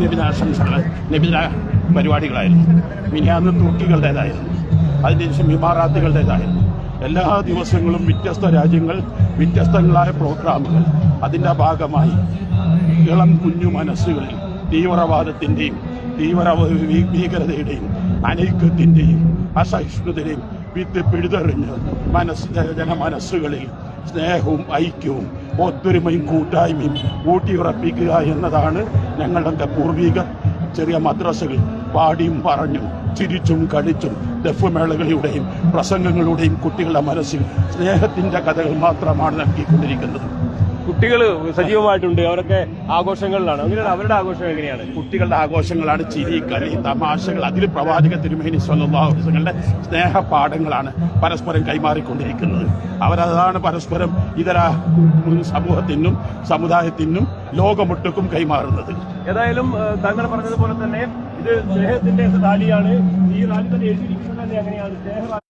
നബിദിനാശംസകൾ നബിദ പരിപാടികളായിരുന്നു. മിനിയാന്ന് തുർക്കികളുടേതായിരുന്നു അതിനുശേഷം ഇമാറാത്തുകളുടേതായിരുന്നു. എല്ലാ ദിവസങ്ങളും വ്യത്യസ്ത രാജ്യങ്ങൾ വ്യത്യസ്തങ്ങളായ പ്രോഗ്രാമുകൾ. അതിന്റെ ഭാഗമായി ഇളം കുഞ്ഞു മനസ്സുകളിൽ തീവ്രവാദത്തിന്റെയും തീവ്ര ഭീകരതയുടെയും അനൈക്യത്തിന്റെയും അസഹിഷ്ണുതയും വിത്ത് പിഴുതെറിഞ്ഞ് മനസ്സ് ജനമനസ്സുകളിൽ സ്നേഹവും ഐക്യവും ഒത്തൊരുമയും കൂട്ടായ്മയും ഊട്ടിയുറപ്പിക്കുക എന്നതാണ് ഞങ്ങളുടെ പൂർവീക ചെറിയ മദ്രസകൾ. പാടിയും പറഞ്ഞും ചിരിച്ചും കളിച്ചും ദഫുമേളകളിലൂടെയും പ്രസംഗങ്ങളുടെയും കുട്ടികളുടെ മനസ്സിൽ സ്നേഹത്തിന്റെ കഥകൾ മാത്രമാണ് നൽകിക്കൊണ്ടിരിക്കുന്നത്. കുട്ടികൾ സജീവമായിട്ടുണ്ട്. അവരൊക്കെ ആഘോഷങ്ങളിലാണ്. അങ്ങനെയാണ് അവരുടെ ആഘോഷം എങ്ങനെയാണ്? കുട്ടികളുടെ ആഘോഷങ്ങളാണ് ചിരി കളി തമാശകൾ. അതിൽ പ്രവാചക തിരുമേനി സ്വന്തങ്ങളുടെ സ്നേഹപാഠങ്ങളാണ് പരസ്പരം കൈമാറിക്കൊണ്ടിരിക്കുന്നത്. അവരതാണ് പരസ്പരം ഇതര സമൂഹത്തിനും സമുദായത്തിനും ലോകമൊട്ടുക്കും കൈമാറുന്നത്. ഏതായാലും താങ്കൾ പറഞ്ഞതുപോലെ തന്നെ ഇത് സ്നേഹത്തിന്റെ താലിയാണ് ഈ റാലി തന്നെ എഴുതിയിരിക്കുന്നത് തന്നെ അങ്ങനെയാണ്. സ്നേഹ